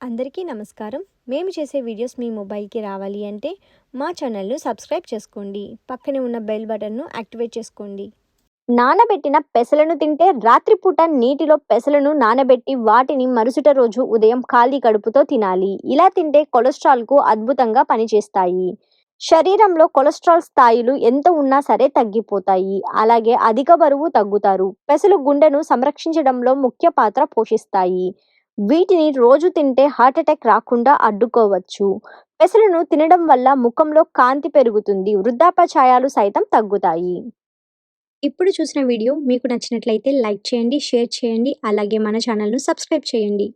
అందరికీ నమస్కారం. మేము చేసే వీడియోస్ మీ మొబైల్కి రావాలి అంటే మా ఛానల్ను సబ్స్క్రైబ్ చేసుకోండి. పక్కనే ఉన్న బెల్ బటన్ను యాక్టివేట్ చేసుకోండి. నానబెట్టిన పెసలను తింటే రాత్రిపూట నీటిలో పెసలను నానబెట్టి వాటిని మరుసట రోజు ఉదయం ఖాళీ కడుపుతో తినాలి. ఇలా తింటే కొలెస్ట్రాల్కు అద్భుతంగా పనిచేస్తాయి. శరీరంలో కొలెస్ట్రాల్ స్థాయిలు ఎంత ఉన్నా సరే తగ్గిపోతాయి. అలాగే అధిక బరువు తగ్గుతారు. పెసలు గుండెను సంరక్షించడంలో ముఖ్య పాత్ర పోషిస్తాయి. వీటిని రోజు తింటే హార్ట్ అటాక్ రాకుండా అడ్డుకోవచ్చు. పెసలను తినడం వల్ల ముఖంలో కాంతి పెరుగుతుంది. వృద్ధాప్య ఛాయాలు సైతం తగ్గుతాయి. ఇప్పుడు చూసిన వీడియో మీకు నచ్చినట్లయితే లైక్ చేయండి షేర్ చేయండి అలాగే మన ఛానల్ను సబ్స్క్రైబ్ చేయండి.